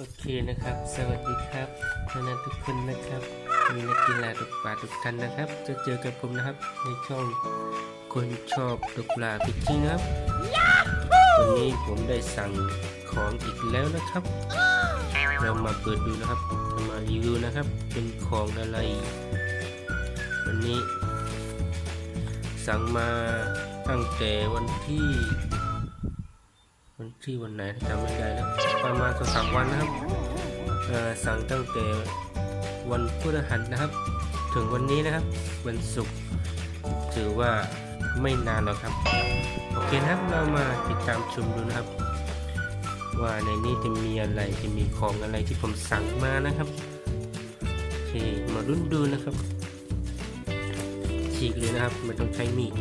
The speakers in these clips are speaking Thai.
โอเคนะครับ สวัสดีครับท่านทุกคนนะครับ มีนักกีฬาตกปลาทุกท่านนะครับ จะเจอกับผมนะครับ ในช่องคนชอบตกปลาพิจิงนะครับ วันนี้ผมได้สั่งของอีกแล้วนะครับ เรามาเปิดดูนะครับจะมารีวิวนะครับ เป็นของอะไร วันนี้ สั่งมาตั้งแต่วันที่วัน ที่วันไหนจำไม่ได้แล้วประมาณสองสามวันนะครับสั่งตั้งแต่วันพฤหัสนะครับ ถึงวันนี้นะครับ วันศุกร์ถือว่าไม่นานแล้วครับ โอเคนะครับเรามาติดตามชมดูนะครับ ว่าในนี้จะมีอะไรจะมีของอะไรที่ผมสั่งมานะครับโอเคมารุ่นดูนะครับฉีกเลยนะครับไม่ต้องใช้มีด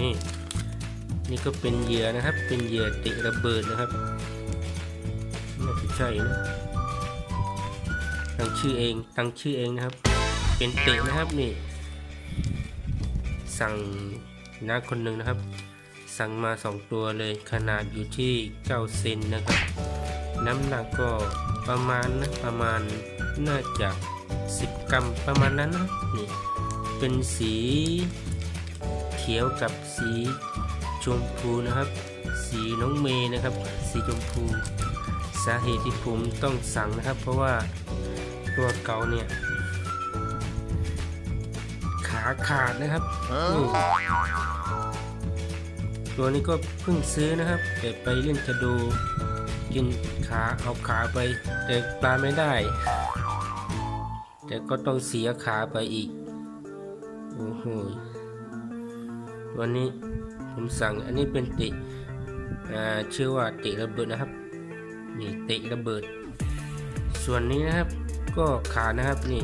นี่นี่ก็เป็นเหยื่อนะครับ เป็นเหยื่อตะระเบิดนะครับน่าจะใช่นะตั้งชื่อเองตั้งชื่อเองนะครับ เป็นเตะนะครับนี่สั่งนักคนหนึ่งนะครับ สั่งมาสองตัวเลยขนาดอยู่ที่9เซนนะครับ น้ำหนักก็ประมาณนะประมาณน่าจะ 10 กรัมประมาณนั้นนะนี่เป็นสี ขียวกับสีชมพูนะครับ สีน้องเมย์นะครับ สีชมพู สาเหตุที่ผมต้องสั่งนะครับ เพราะว่าตัวเก่าเนี่ย ขาขาดนะครับตัวนี้ก็เพิ่งซื้อนะครับแต่ไปเล่นชะโดกินขาเอาขาไป แต่ปลาไม่ได้ แต่ก็ต้องเสียขาไปอีก โอ้โห วันนี้ผมสั่งอันนี้เป็นติชื่อว่าติระเบิดนะครับนี่ติระเบิด ส่วนนี้นะครับก็ขานะครับนี่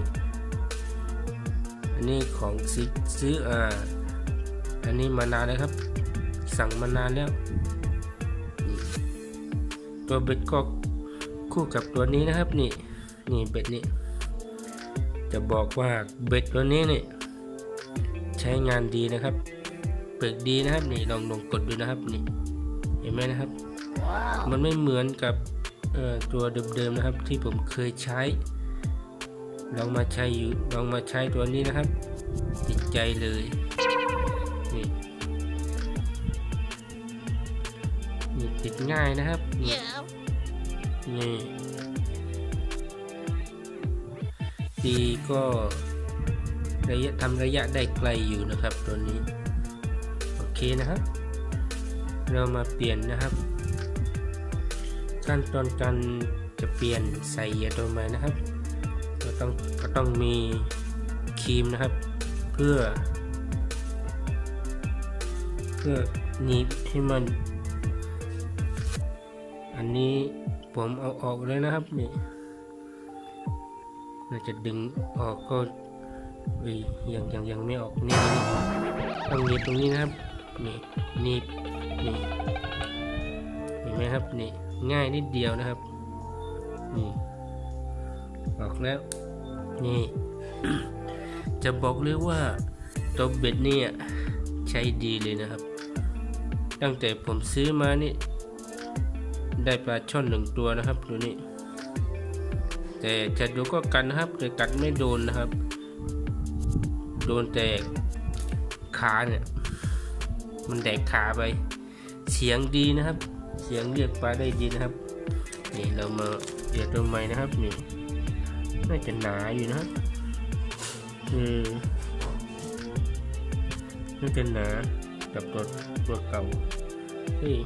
อันนี้ของซื้อซื้ออ่าอันนี้มานานแล้วครับ สั่งมานานแล้ว ตัวเบ็ดก็คู่กับตัวนี้นะครับนี่นี่เบ็ดนี่จะบอกว่าเบ็ดตัวนี้นี่ใช้งานดีนะครับ เปิดดีนะครับนี่ลองลองกดดูนะครับนี่เห็นไหมนะครับ มันไม่เหมือนกับเอ่อตัวเดิมๆนะครับที่ผมเคยใช้ ลองมาใช้อยู่ลองมาใช้ตัวนี้นะครับ ติดใจเลยนี่นี่ติดง่ายนะครับนี่นี่ตีก็ระยะทำระยะได้ไกลอยู่นะครับตัวนี้โอ เคนะครับ เรามาเปลี่ยนนะครับ ขั้นตอนการจะเปลี่ยนใส่เหยื่อตัวใหม่นะครับก็ต้องก็ต้องมีครีมนะครับ เพื่อ เพื่อหนีบให้มัน อันนี้ผมเอาออกเลยนะครับนี่เราจะดึงออกก็อยยังยังยังไม่ออกนี่นี่ต้องหนีบตรงนี้นะครับ นี่นีบนี่เห็นไหมครับนี่ง่ายนิดเดียวนะครับนี่ออกแล้วนี่ จะบอกเลยว่าตัวเบ็ดเนี่ยใช้ดีเลยนะครับ ตั้งแต่ผมซื้อมานี่ ได้ปลาช่อนหนึ่งตัวนะครับตัวนี้แต่จะดูก็กันนะครับแต่กัดไม่โดนนะครับ โดนแต่ขาเนี่ย มันแดกขาไป เสียงดีนะครับ เสียงเรียกปลาได้ดีนะครับ นี่เรามาเดี๋ยวตัวใหม่นะครับนี่น่าจะหนาอยู่นะครับอืมน่าจะหนากับตัวตัวเก่าเฮ้ย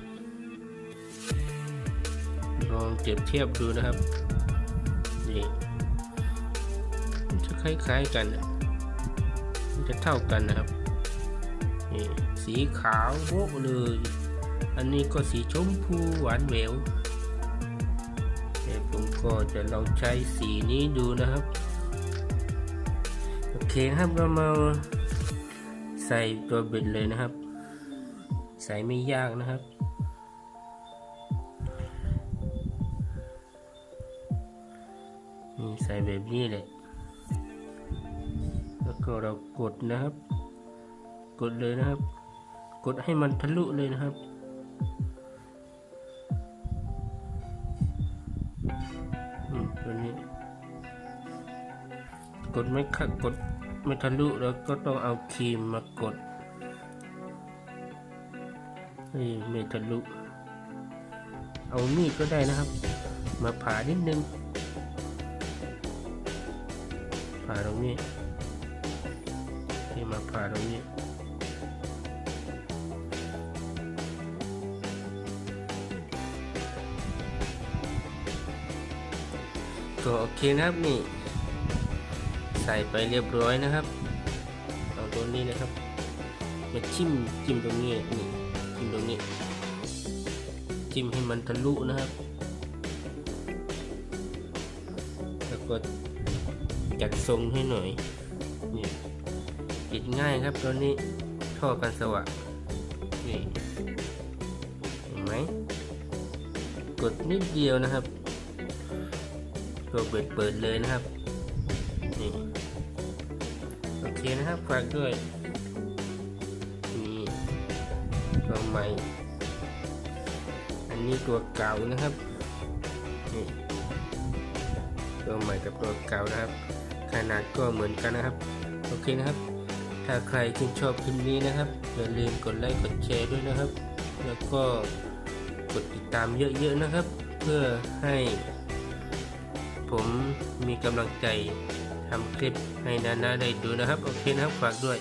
ลองเปรียบเทียบดูนะครับนี่จะคล้ายๆกัน มันจะเท่ากันนะครับ นี่สีขาวโบ๊ะเลย อันนี้ก็สีชมพูหวานแหววแต่ผมก็จะลองใช้สีนี้ดูนะครับ โอเคครับเรามาใส่ตัวเบ็ดเลยนะครับ ใส่ไม่ยากนะครับนี่ใส่แบบนี้เลยแล้วก็เรากดนะครับ กดเลยนะครับ กดให้มันทะลุเลยนะครับ อืมตัวนี้ กดไม่คักกดไม่ทะลุแล้วก็ต้องเอาครีมมากดให้ไม่ทะลุ เอามีดก็ได้นะครับ มาผ่านิดนึง ผ่าตรงนี้ให้มาผ่าตรงนี้ ก็โอเคนะครับนี่ ใส่ไปเรียบร้อยนะครับเอาตัวนี้นะครับมาจิ้มจิ้มตรงนี้นี่จิ้มตรงนี้ จิ้มให้มันทะลุนะครับ แล้วก็จัดทรงให้หน่อยนี่ปิดง่ายครับตัวนี้ท่อกันสว่างนี่เห็นไหมกดนิดเดียวนะครับ ตัวเปิดเปิดเลยนะครับนี่โอเคนะครับฝากด้วยนี่ตัวใหม่ อันนี้ตัวเก่านะครับนี่ตัวใหม่กับตัวเก่านะครับ ขนาดก็เหมือนกันนะครับ โอเคนะครับ ถ้าใครชื่นชอบคลิปนี้นะครับอย่าลืมกดไลค์กดแชร์ด้วยนะครับ แล้วก็กดติดตามเยอะๆนะครับ เพื่อให้ ผมมีกำลังใจทำคลิปให้นานาได้ดูนะครับ โอเคนะครับฝากด้วย